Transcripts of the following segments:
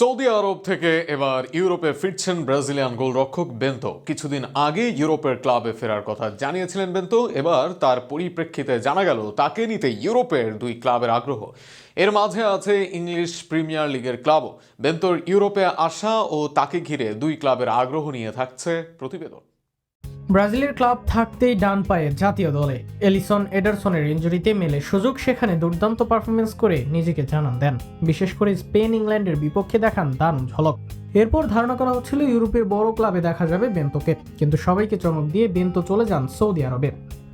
Saudi আরব থেকে এবার ইউরোপে ফিরছেন ব্রাজিলিয়ান গোলরক্ষক বেন্তো। কিছুদিন আগে ইউরোপের ক্লাবে ফেরার কথা জানিয়েছিলেন বেন্তো। এবার তার পরিপ্রেক্ষিতে জানা গেল, তাকে নিতে ইউরোপের দুই ক্লাবের আগ্রহ। এর মাঝে আছে ইংলিশ প্রিমিয়ার লিগের ক্লাবও। বেন্তোর ইউরোপে আসা ও তাকে ঘিরে দুই ক্লাবের আগ্রহ নিয়ে থাকছে প্রতিবেদন। ব্রাজিলের ক্লাব থাকতেই ডান পায়ে জাতীয় দলে। এলিসন এডারসনের ইঞ্জুরিতে মেলে সুযোগ সেখানে দুর্দান্ত পারফরমেন্স করে নিজেকে জানান দেন। বিশেষ করে স্পেন ইংল্যান্ডের বিপক্ষে দেখান দারুণ ঝলক। এরপর ধারণা করা হচ্ছিল ইউরোপের বড় ক্লাবে দেখা যাবে বেন্তোকে কিন্তু সবাইকে চমক দিয়ে বেন্তো চলে যান সৌদি আরবে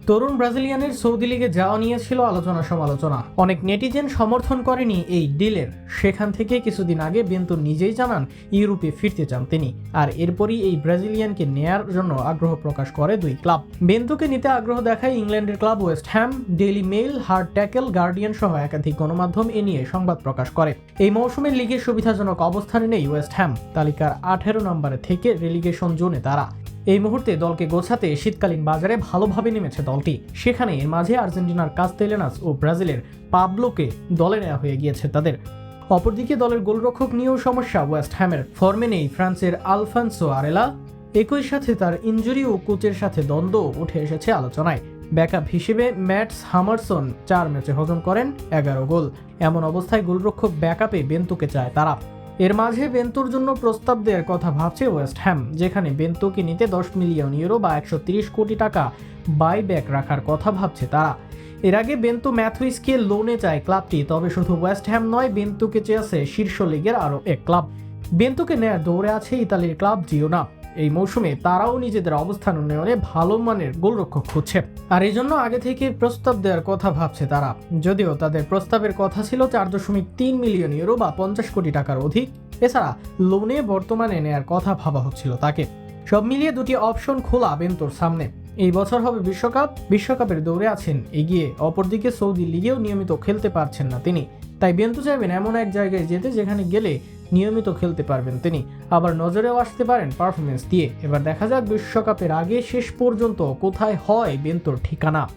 তরুণ ব্রাজিলিয়ানের সৌদি লিগে যাওয়া নিয়ে ছিল আলোচনা সমালোচনা। অনেক নেটিজেন সমর্থন করেনি এই ডিলের। সেখান থেকে কিছুদিন আগে বেন্তু নিজেই জানান, ইউরোপে ফিরতে চান তিনি। আর এরপরই এই ব্রাজিলিয়ানকে নেয়ার জন্য আগ্রহ প্রকাশ করে দুই ক্লাব। বেন্তুকে নিতে আগ্রহ দেখায় ইংল্যান্ডের club West Ham, Daily Mail, hard tackle, Guardian সহ একাধিক গণমাধ্যম এ নিয়ে সংবাদ প্রকাশ করে। এই মৌসুমের লিগের সুবিধাজনক অবস্থানে নেই ওয়েস্ট হ্যাম। তালিকার আঠেরো নম্বরে থেকে রেলিগেশন জোনে তারা। এই মুহূর্তে দলকে গোছাতে শীতকালীন বাজারে ভালোভাবে নেমেছে দলটি। সেখানে এর মাঝে আর্জেন্টিনার কাস্তেলেনাস ও ব্রাজিলের পাবলোকে দলে নেওয়া হয়ে গিয়েছে তাদের। অপরদিকে দলের গোলরক্ষক নিয়েও সমস্যা ওয়েস্ট হ্যামের ফর্মে নেই ফ্রান্সের আলফান্সো আরেলা। একই সাথে তার ইঞ্জুরি ও কোচের সাথে দ্বন্দ্ব উঠে এসেছে আলোচনায়। ব্যাকআপ হিসেবে ম্যাটস হামারসন চার ম্যাচে হজম করেন, এগারো গোল। এমন অবস্থায় গোলরক্ষক ব্যাকআপে বেন্তুকে চায় তারা। এর মাঝে বেন্তুর জন্য প্রস্তাব দেওয়ার কথা ভাবছে ওয়েস্ট হ্যাম, যেখানে বেন্তুকে নিতে দশ মিলিয়ন ইউরো বা একশো কোটি টাকা বাই ব্যাক রাখার কথা ভাবছে তারা। এর আগে বেন্তু ম্যাথুইসকে লোনে চায় ক্লাবটি, তবে শুধু ওয়েস্ট হ্যাম নয়, বেন্তুকে চেয়েছে শীর্ষ লিগের আরও এক ক্লাব। বেন্তুকে নেয়ার দৌড়ে আছে ইতালির ক্লাব জিওনা। এই মৌসুমে তারাও নিজেদের অবস্থান উন্নয়নে ভালো মানের গোলরক্ষক খুঁজছে। আর এই জন্য আগে থেকে প্রস্তাব দেওয়ার কথা ভাবছে তারা। যদিও তাদের প্রস্তাবের কথা ছিল চার দশমিক তিন মিলিয়ন ইউরো বা পঞ্চাশ কোটি টাকার অধিক, এছাড়া লোনে বর্তমানে নেয়ার কথা ভাবা হচ্ছিল তাকে। সব মিলিয়ে দুটি অপশন খোলা বেন্তোর সামনে। এই বছর হবে বিশ্বকাপ। বিশ্বকাপের দৌড়ে আছেন, এগিয়ে অপরদিকে সৌদি লিগেও নিয়মিত খেলতে পারছেন না তিনি। তাই বেন্তু চাইবেন এমন এক জায়গায় যেতে যেখানে গেলে নিয়মিত খেলতে পারবেন তিনি। আবার নজরেও আসতে পারেন পারফরমেন্স দিয়ে। এবার দেখা যাক বিশ্বকাপের আগে শেষ পর্যন্ত কোথায় হয় বেন্তর ঠিকানা।